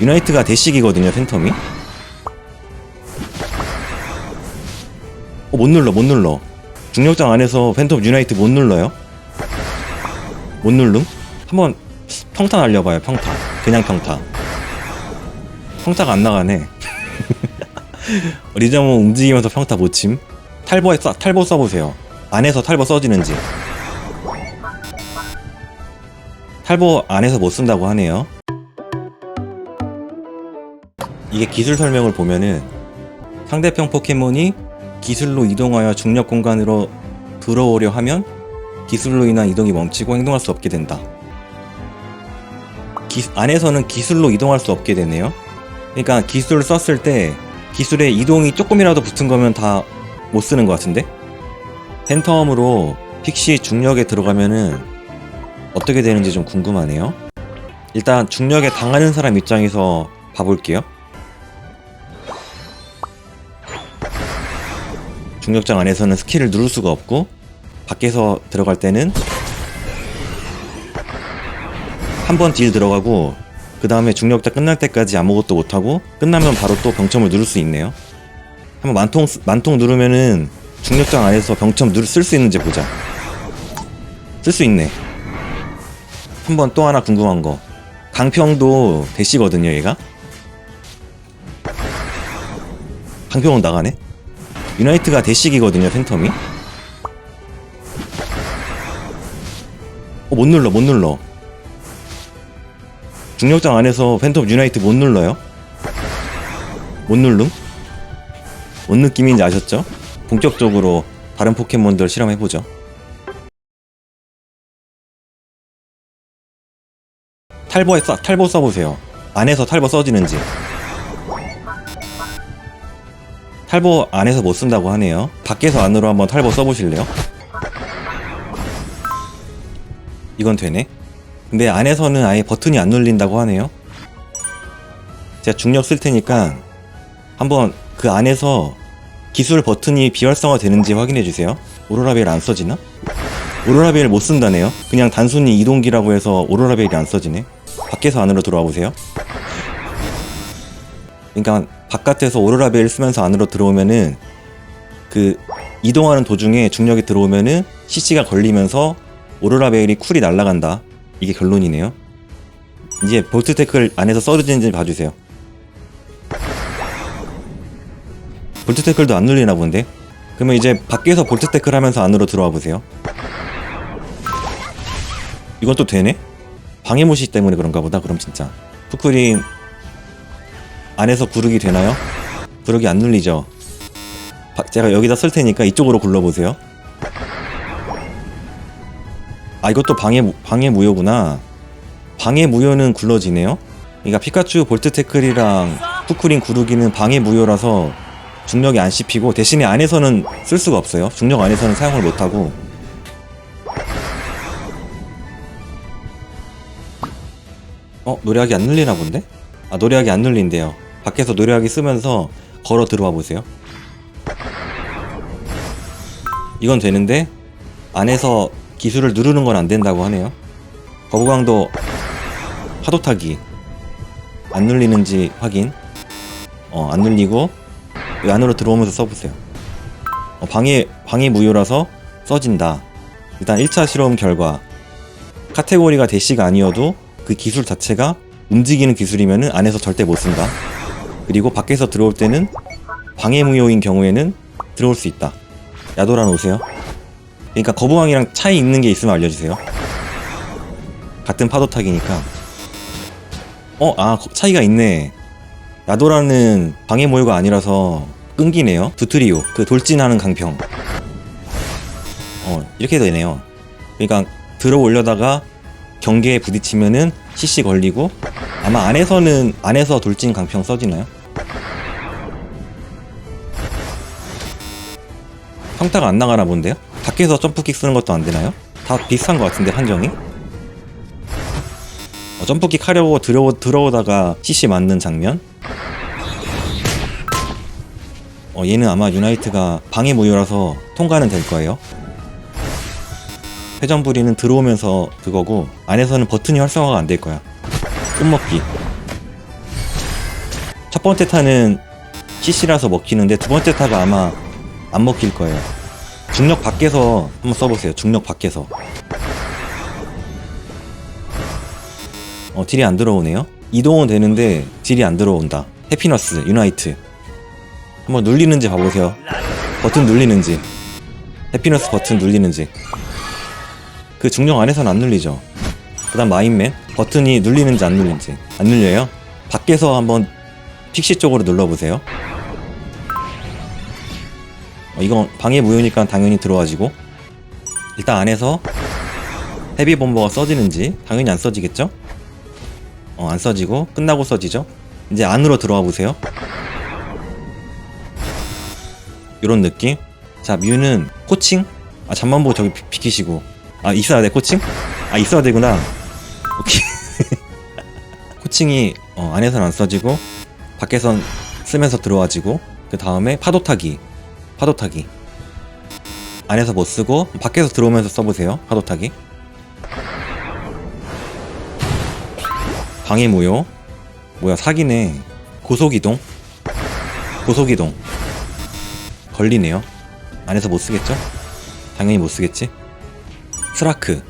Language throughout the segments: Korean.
유나이트가 대식이거든요 팬텀이. 어, 못 눌러 못 눌러. 중력장 안에서 팬텀 유나이트 못 눌러요? 못 누름 한번 평타 날려봐요 평타 그냥 평타 평타가 안 나가네. 리저몬 움직이면서 평타 못침. 탈보에 써, 탈보 써보세요. 안에서 탈보 써지는지. 탈보 안에서 못 쓴다고 하네요 이게 기술 설명을 보면은 상대편 포켓몬이 기술로 이동하여 중력 공간으로 들어오려 하면 기술로 인한 이동이 멈추고 행동할 수 없게 된다. 기- 안에서는 기술로 이동할 수 없게 되네요. 그러니까 기술을 썼을 때 기술에 이동이 조금이라도 붙은 거면 다 못 쓰는 것 같은데? 팬텀으로 픽시 중력에 들어가면은 어떻게 되는지 좀 궁금하네요. 일단 중력에 당하는 사람 입장에서 봐볼게요. 중력장 안에서는 스킬을 누를 수가 없고 밖에서 들어갈 때는 한 번 딜 들어가고 그 다음에 중력자 끝날 때까지 아무것도 못하고 끝나면 바로 또 병첨을 누를 수 있네요. 한번 만통 쓰- 만통 누르면은 중력장 안에서 병첨 누를 쓸 수 있는지 보자. 쓸 수 있네. 한 번 또 하나 궁금한 거. 강평도 대시거든요, 얘가. 강평은 나가네. 유나이트가 대식이거든요, 팬텀이. 어, 못 눌러, 못 눌러. 중력장 안에서 팬텀 유나이트 못 눌러요? 못 누름? 뭔 느낌인지 아셨죠? 본격적으로 다른 포켓몬들 실험해보죠. 탈보에 써, 탈보 써보세요. 안에서 탈보 써지는지. 탈보 안에서 못 쓴다고 하네요. 밖에서 안으로 한번 탈보 써보실래요? 이건 되네. 근데 안에서는 아예 버튼이 안 눌린다고 하네요. 제가 중력 쓸 테니까 한번 그 안에서 기술 버튼이 비활성화 되는지 확인해 주세요. 오로라벨 안 써지나? 오로라벨 못 쓴다네요. 그냥 단순히 이동기라고 해서 오로라벨이 안 써지네. 밖에서 안으로 들어와 보세요. 그러니까 바깥에서 오로라 벨 쓰면서 안으로 들어오면은 그 이동하는 도중에 중력이 들어오면은 CC가 걸리면서 오로라 벨이 쿨이 날아간다. 이게 결론이네요. 이제 볼트 태클 안에서 써지는지 봐주세요. 볼트 태클도 안 눌리나 본데? 그러면 이제 밖에서 볼트 태클 하면서 안으로 들어와 보세요. 이건 또 되네? 방해무시 때문에 그런가 보다, 그럼 진짜. 푸크린 안에서 구르기 되나요? 구르기 안 눌리죠? 바- 제가 여기다 쓸 테니까 이쪽으로 굴러보세요. 아, 이것도 방해, 무- 방해 무효구나. 방해 무효는 굴러지네요? 그러니까 피카츄 볼트 태클이랑 푸크린 구르기는 방해 무효라서 중력이 안 씹히고 대신에 안에서는 쓸 수가 없어요. 중력 안에서는 사용을 못하고 어? 노래하기 안 눌리나 본데? 아 노래하기 안 눌린대요. 밖에서 노래하기 쓰면서 걸어 들어와 보세요. 이건 되는데 안에서 기술을 누르는 건 안 된다고 하네요. 거부광도 파도 타기 안 눌리는지 확인. 어, 안 눌리고 이 안으로 들어오면서 써보세요. 어, 방해 방해 무효라서 써진다. 일단 1차 실험 결과 카테고리가 대시가 아니어도 그 기술 자체가 움직이는 기술이면은 안에서 절대 못 쓴다. 그리고 밖에서 들어올 때는 방해 무효인 경우에는 들어올 수 있다. 야도라 놓으세요. 그러니까 거부왕이랑 차이 있는 게 있으면 알려주세요. 같은 파도 타기니까. 어, 아, 거- 차이가 있네. 야도라는 방해 모유가 아니라서 끊기네요. 두트리오, 그 돌진하는 강평. 어, 이렇게 되네요. 그러니까 들어올려다가 경계에 부딪히면은 CC 걸리고 아마 안에서는 안에서 돌진 강평 써지나요? 평타가 안 나가나 본데요? 밖에서 점프킥 쓰는 것도 안 되나요? 다 비슷한 것 같은데 판정이? 어, 점프킥 하려고 들어오, 들어오다가 CC 맞는 장면? 어, 얘는 아마 유나이트가 방해 무효라서 통과는 될 거예요. 회전부리는 들어오면서 그거고 안에서는 버튼이 활성화가 안 될 거야. 끝먹기. 첫 번째 타는 CC라서 먹히는데 두 번째 타가 아마 안 먹힐 거예요. 중력 밖에서 한번 써보세요. 중력 밖에서. 어, 딜이 안 들어오네요. 이동은 되는데 딜이 안 들어온다. 해피너스, 유나이트. 한번 눌리는지 봐보세요. 버튼 눌리는지. 해피너스 버튼 눌리는지. 그 중력 안에서는 안 눌리죠. 그 다음 마인맨. 버튼이 눌리는지 안 눌리는지. 안 눌려요? 밖에서 한번 픽시 쪽으로 눌러보세요. 어, 이건 방해 무효니까 당연히 들어와지고. 일단 안에서 헤비 범버가 써지는지 당연히 안 써지겠죠? 어, 안 써지고 끝나고 써지죠? 이제 안으로 들어와 보세요. 이런 느낌. 자, 뮤는 코칭? 아, 잠만 보고 저기 비, 비키시고. 아, 있어야 돼, 코칭? 아, 있어야 되구나. 오케이. 코칭이 어, 안에선 안 써지고 밖에선 쓰면서 들어와지고 그 다음에 파도 타기. 파도 타기. 안에서 못 쓰고 밖에서 들어오면서 써보세요. 파도 타기. 방해 무효. 뭐야 사기네. 고속이동. 고속이동. 걸리네요. 안에서 못 쓰겠죠? 당연히 못 쓰겠지. 스라크.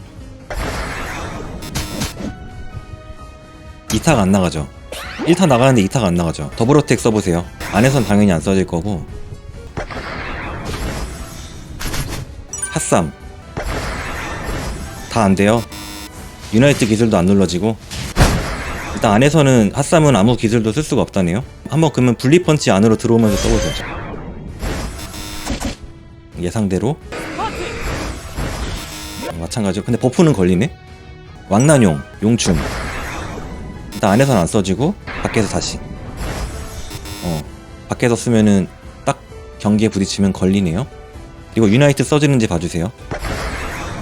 2타가 안 나가죠. 1타 나가는데 2타가 안 나가죠. 더블어택 써보세요. 안에선 당연히 안 써질 거고. 핫삼. 다안 돼요. 유나이트 기술도 안 눌러지고. 일단 안에서는 핫삼은 아무 기술도 쓸 수가 없다네요. 한번 그러면 분리펀치 안으로 들어오면서 써보세요. 예상대로. 어, 마찬가지로. 근데 버프는 걸리네? 왕난용, 용춤. 일단 안에서는 안 써지고, 밖에서 다시. 어, 밖에서 쓰면은 딱 경기에 부딪히면 걸리네요. 그리고 유나이트 써지는지 봐주세요.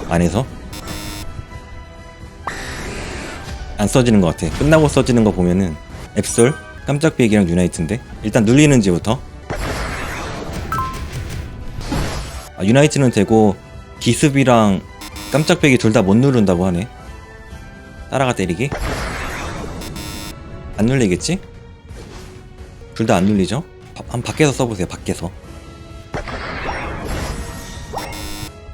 안에서. 안 써지는 것 같아. 끝나고 써지는 거 보면은 앱솔, 깜짝 비행기랑 유나이트인데 일단 눌리는지부터. 아, 유나이트는 되고 기습이랑 깜짝 배기 둘 다 못 누른다고 하네. 따라가 때리기. 안 눌리겠지? 둘 다 안 눌리죠? 바- 한 밖에서 써보세요. 밖에서.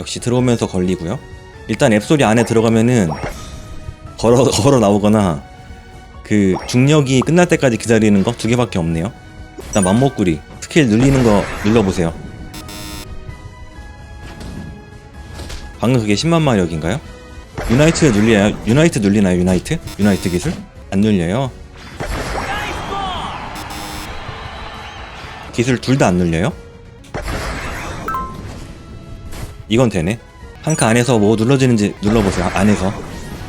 역시 들어오면서 걸리고요. 일단 앱소리 안에 들어가면은 걸어 걸어 나오거나 그 중력이 끝날 때까지 기다리는 거 두 개밖에 없네요. 일단 맘먹구리 스킬 눌리는 거 눌러보세요. 방금 그게 10만 마력인가요? 유나이트 눌리나요? 유나이트 눌리나요? 유나이트? 유나이트 기술? 안 눌려요. 기술 둘 다 안 눌려요? 이건 되네. 한칸 안에서 뭐 눌러지는지 눌러보세요. 안에서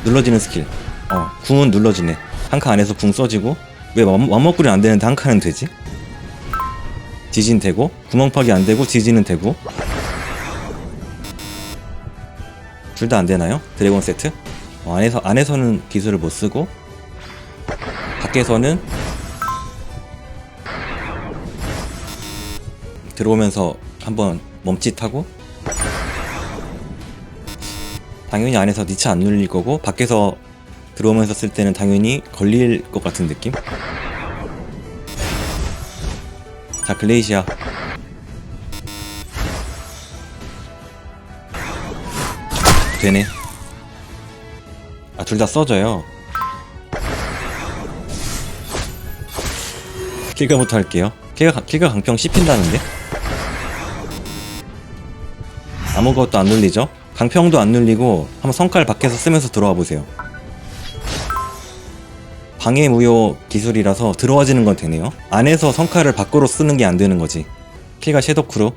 눌러지는 스킬. 어, 궁은 눌러지네. 한 칸 안에서 궁 써지고 왜 완- 완먹구리 안 되는데 한 칸은 되지? 지진 되고 구멍 파기 안 되고 지진은 되고 둘 다 안 되나요? 드래곤 세트? 어, 안에서 안에서는 기술을 못 쓰고 밖에서는 들어오면서 한번 멈칫하고 당연히 안에서 니차 안 눌릴 거고 밖에서 들어오면서 쓸 때는 당연히 걸릴 것 같은 느낌? 자 글레이시아. 되네. 아 둘 다 써져요. 킬가부터 할게요. 킬가, 킬가 강평 씹힌다는데? 아무것도 안 눌리죠? 강평도 안 눌리고 한번 성깔 밖에서 쓰면서 들어와 보세요. 방해 무효 기술이라서 들어와지는 건 되네요. 안에서 성칼을 밖으로 쓰는 게 안 되는 거지. 킬가 섀도크루.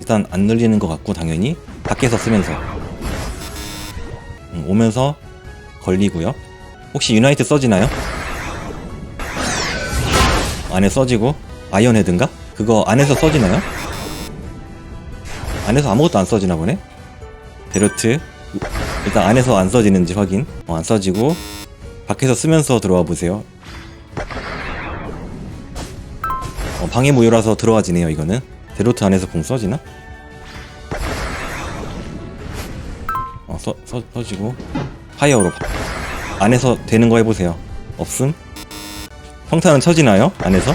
일단 안 눌리는 것 같고 당연히 밖에서 쓰면서 음, 오면서 걸리고요. 혹시 유나이트 써지나요? 안에 써지고 아이언 헤드인가? 그거 안에서 써지나요? 안에서 아무것도 안 써지나 보네? 베르트 일단 안에서 안 써지는지 확인 어, 안 써지고 밖에서 쓰면서 들어와 보세요 어, 방해 무효라서 들어와지네요 이거는 데로트 안에서 공 써지나? 어 써, 써, 써지고 파이어로 안에서 되는 거 해보세요. 없음? 평타는 쳐지나요? 안에서?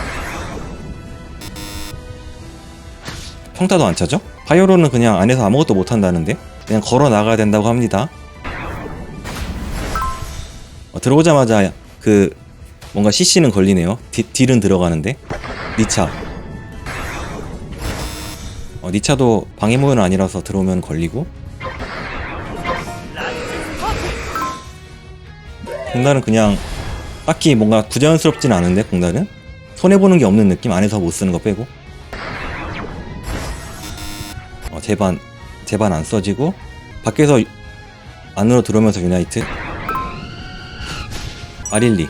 평타도 안 차죠? 파이어로는 그냥 안에서 아무것도 못 한다는데? 그냥 걸어 나가야 된다고 합니다. 어, 들어오자마자 그 뭔가 CC는 걸리네요. 디, 딜은 들어가는데 니차. 어, 니차도 방해모는 아니라서 들어오면 걸리고. 공달은 그냥 딱히 뭔가 부자연스럽진 않은데 공달은 손해 보는 게 없는 느낌 안에서 못 쓰는 거 빼고. 제반 제반 안 써지고 밖에서 안으로 들어오면서 유나이트. 아릴리.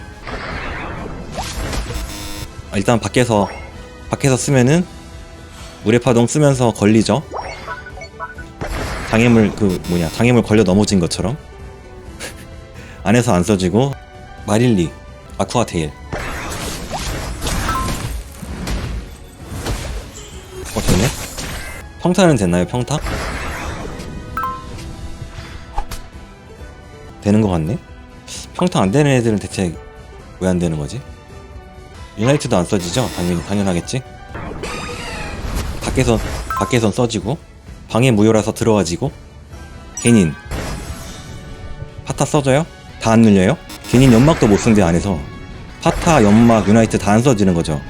아, 일단 밖에서 밖에서 쓰면은 물의 파동 쓰면서 걸리죠. 장애물 그 뭐냐 장애물 걸려 넘어진 것처럼. 안에서 안 써지고. 마릴리. 아쿠아 테일 평타는 됐나요 평타? 되는 것 같네 평타 안 되는 애들은 대체 왜 안 되는 거지? 유나이트도 안 써지죠? 당연, 당연하겠지? 밖에서, 밖에선 써지고, 방해 무효라서 들어와지고, 개닌. 파타 써져요? 다 안 눌려요? 개닌 연막도 못 쓴대 안에서. 파타, 연막, 유나이트 다 안 써지는 거죠.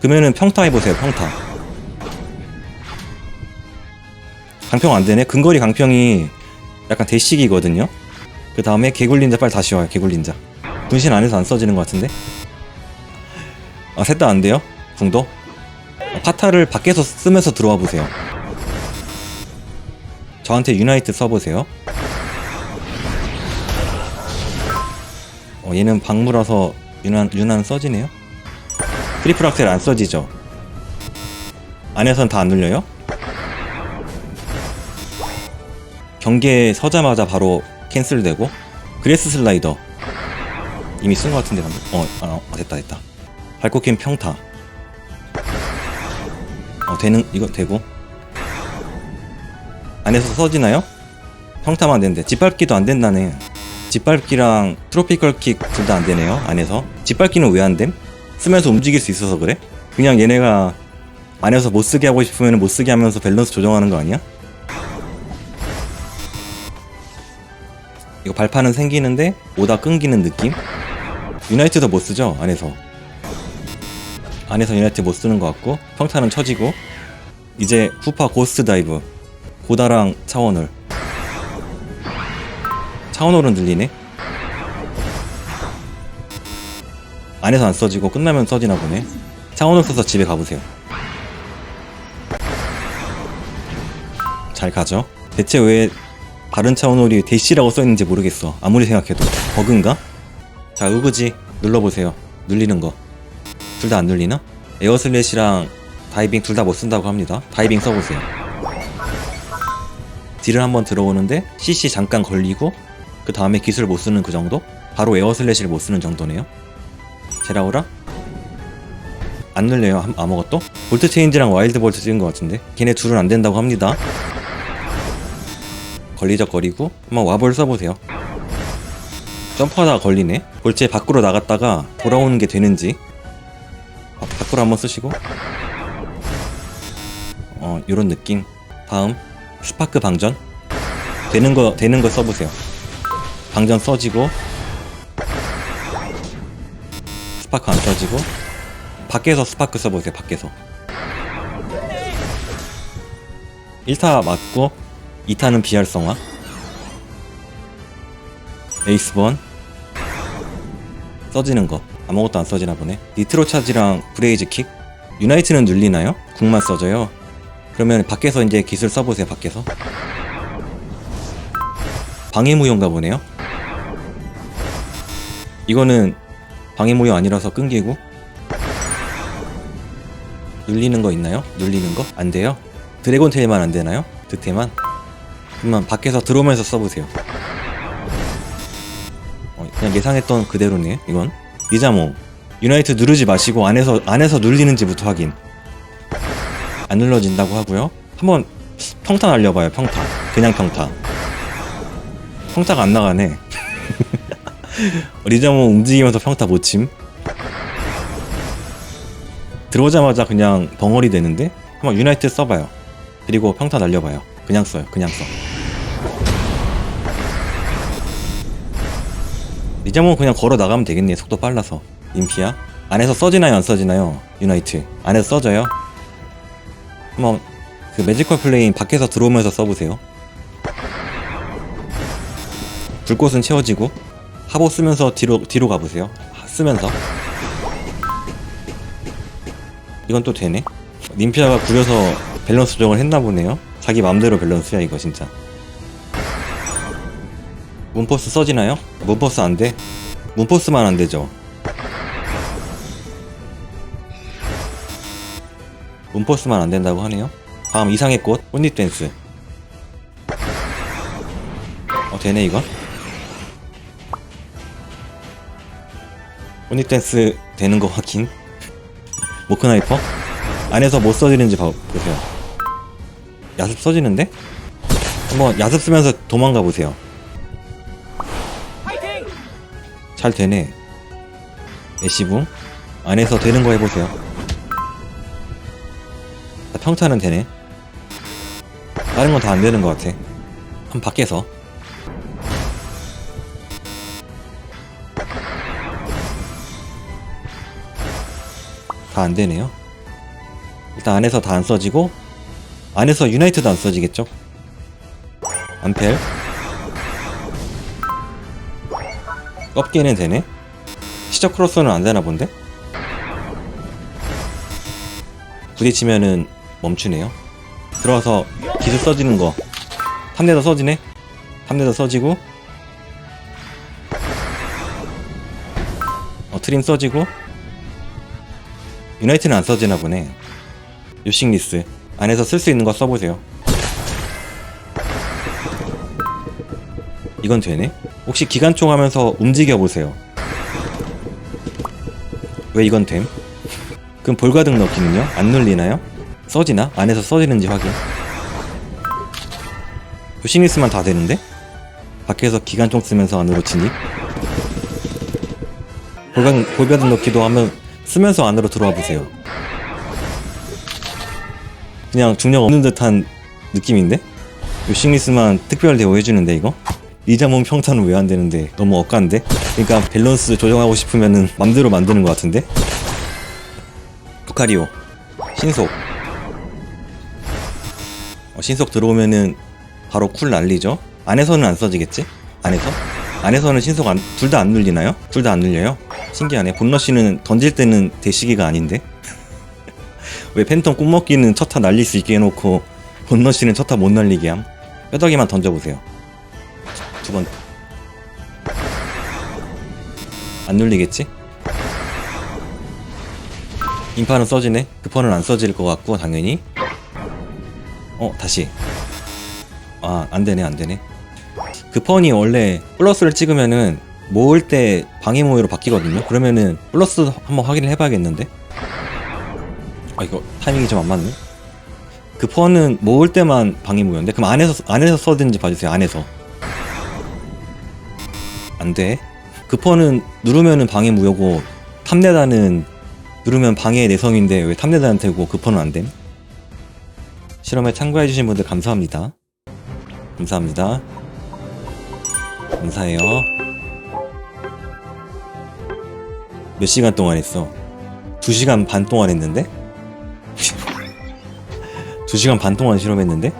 그러면은 평타 해보세요, 평타. 강평 안 되네? 근거리 강평이 약간 대식이거든요? 그 다음에 개굴린자 빨리 다시 와요 개굴린자 분신 안에서 안 써지는 것 같은데 아 셋 다 안 돼요? 궁도? 아, 파타를 밖에서 쓰면서 들어와 보세요 저한테 유나이트 써보세요 어 얘는 방무라서 유난, 유난 써지네요 트리플 악셀 안 써지죠 안에선 다 안 눌려요? 경계에 서자마자 바로 캔슬되고 그레스 슬라이더 이미 쓴 것 같은데 방금 어 아, 아, 됐다 됐다 발코킨 평타 어 되는 이거 되고 안에서 써지나요? 평타만 되는데 짓밟기도 안 된다네 짓밟기랑 트로피컬 킥 둘 다 안 되네요 안에서 짓밟기는 왜 안 됨? 쓰면서 움직일 수 있어서 그래? 그냥 얘네가 안에서 못 쓰게 하고 싶으면 못 쓰게 하면서 밸런스 조정하는 거 아니야? 이거 발판은 생기는데 오다 끊기는 느낌? 유나이트도 못 쓰죠 안에서. 안에서 유나이트 못 쓰는 것 같고 평타는 쳐지고 이제 후파 고스트 다이브. 고다랑 차원홀. 차원홀은 들리네? 안에서 안 써지고 끝나면 써지나 보네. 차원홀 써서 집에 가보세요. 잘 가죠? 대체 왜 다른 차원홀이 대시라고 써있는지 모르겠어 아무리 생각해도 버그인가? 자 으그지 눌러보세요 눌리는 거 둘 다 안 눌리나? 에어슬래시랑 다이빙 둘 다 못 쓴다고 합니다 다이빙 써보세요 딜을 한번 들어오는데 CC 잠깐 걸리고 그 다음에 기술 못 쓰는 그 정도? 바로 에어슬래시를 못 쓰는 정도네요 제라오라? 안 눌려요 아무- 아무것도? 볼트 체인지랑 와일드 볼트 찍은 것 같은데 걔네 둘은 안 된다고 합니다 걸리적거리고 한번 와볼 써보세요. 점프하다가 걸리네. 볼체 밖으로 나갔다가 돌아오는 게 되는지. 바- 밖으로 한번 쓰시고. 어 요런 느낌. 다음. 스파크 방전. 되는 거 되는 거 써보세요. 방전 써지고. 스파크 안 써지고. 밖에서 스파크 써보세요 밖에서. 1타 맞고 2타는 비활성화 에이스번 써지는 거 아무것도 안 써지나 보네 니트로 차지랑 브레이즈 킥 유나이트는 눌리나요? 궁만 써져요 그러면 밖에서 이제 기술 써보세요 밖에서 방해무효인가 보네요 이거는 방해무효 아니라서 끊기고 눌리는 거 있나요? 눌리는 거? 안 돼요? 드래곤 테일만 안 되나요? 득테만? 그러면 밖에서 들어오면서 써보세요. 어, 그냥 예상했던 그대로네. 이건 니자몽 유나이트 누르지 마시고 안에서 안에서 눌리는지부터 확인. 안 눌러진다고 하고요. 한번 평타 날려봐요. 평타. 그냥 평타. 평타가 안 나가네. 리자몽 움직이면서 평타 못침 들어오자마자 그냥 벙어리 되는데 한번 유나이트 써봐요 그리고 평타 날려봐요 그냥 써요 그냥 써. 리자몽 그냥 걸어 나가면 되겠네 속도 빨라서. 인피야? 안에서 써지나요 안 써지나요? 유나이트. 안에서 써져요? 한번 그 매지컬 플레인 밖에서 들어오면서 써보세요. 불꽃은 채워지고 하보 쓰면서 뒤로 뒤로 가보세요. 하- 쓰면서. 이건 또 되네? 님피아가 구려서 밸런스 조정을 했나 보네요 자기 맘대로 밸런스야 이거 진짜. 문포스 써지나요? 문포스 안 돼? 문포스만 안 되죠. 문포스만 안 된다고 하네요? 다음 이상의 꽃 꽃잎 댄스. 어 되네 이거 꽃잎 댄스 되는 거 확인. 모크나이퍼? 안에서 뭐 써지는지 봐, 보세요 야습 써지는데? 한번 야습 쓰면서 도망가 보세요. 잘 되네. 애쉬붕. 안에서 되는 거 해보세요. 자, 평타는 되네. 다른 건 다 안 되는 것 같아. 한 밖에서. 다 안 되네요. 일단 안에서 다 안 써지고 안에서 유나이트도 안 써지겠죠? 안펠? 껍기는 되네? 시적 크로스는 안 되나 본데? 부딪히면은 멈추네요. 들어와서 기술 써지는 거. 탐내도 써지네? 탐내도 써지고. 어 트림 써지고. 유나이트는 안 써지나 보네. 요싱리스 안에서 쓸 수 있는 거 써보세요 이건 되네 혹시 기관총 하면서 움직여 보세요 왜 이건 됨? 그럼 볼가등 넣기는요? 안 눌리나요? 써지나? 안에서 써지는지 확인 요싱리스만 다 되는데? 밖에서 기관총 쓰면서 안으로 진입 볼가등, 볼가등 넣기도 하면 쓰면서 안으로 들어와 보세요 그냥 중력 없는 듯한 느낌인데? 요싱리스만 특별 대우해주는데 이거? 리자몽 평타는 왜안 되는데 너무 억간데? 그러니까 밸런스 조정하고 싶으면은 맘대로 만드는 것 같은데? 루카리오 신속 어, 신속 들어오면은 바로 쿨 날리죠? 안에서는 안 써지겠지? 안에서? 안에서는 신속 안, 둘 다 안 눌리나요? 둘 다 안 눌려요? 신기하네 본러시는 던질 때는 대시기가 아닌데? 왜 팬텀 꿈먹기는 첫타 날릴 수 있게 해놓고 본러시는 첫타 못 날리게 함? 뼈다귀만 던져보세요 두 번. 안 눌리겠지? 인파는 써지네? 급퍼는 안 써질 것 같고, 당연히. 어, 다시. 아, 안 되네, 안 되네. 급펀이 원래 플러스를 찍으면은 모을 때 방해 모여로 바뀌거든요? 그러면은 플러스 한번 확인을 해봐야겠는데? 아, 이거 타이밍이 좀 안 맞네? 급퍼는 모을 때만 방해 모여인데? 그럼 안에서, 안에서 써든지 봐주세요, 안에서. 안 돼. 급퍼는 누르면은 방해 무효고 탐내다는 누르면 방해 내성인데 왜 탐내다는 되고 급퍼는 안 됨? 실험에 참가해 주신 분들 감사합니다. 감사합니다. 감사해요. 몇 시간 동안 했어? 2시간 반 동안 했는데? 2시간 반 동안 실험했는데?